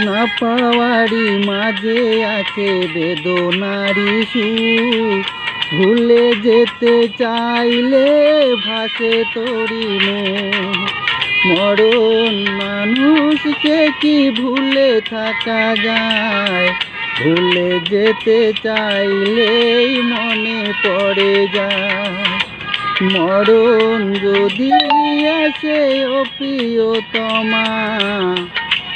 না পাওয়ারি মাঝে আছে বেদনারি সুখ ভুলে যেতে চাইলে ভাসে তরি মরণ মানুষকে কি ভুলে থাকা যায়? ভুলে যেতে চাইলেই মনে পড়ে যায়। মরণ যদি আসে ও প্রিয়তমা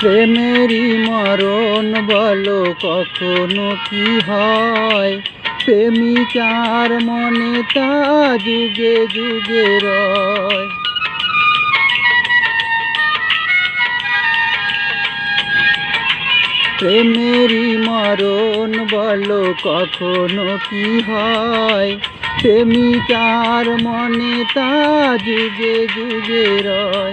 প্রেমেরই মরণ বলো কখনো কি হয়? প্রেমিকার মনে তা যুগে যুগে রয়। প্রেমেরই মরণ বলো কখনো কি হয়? প্রেমিকার মনে তা যুগে যুগে রয়।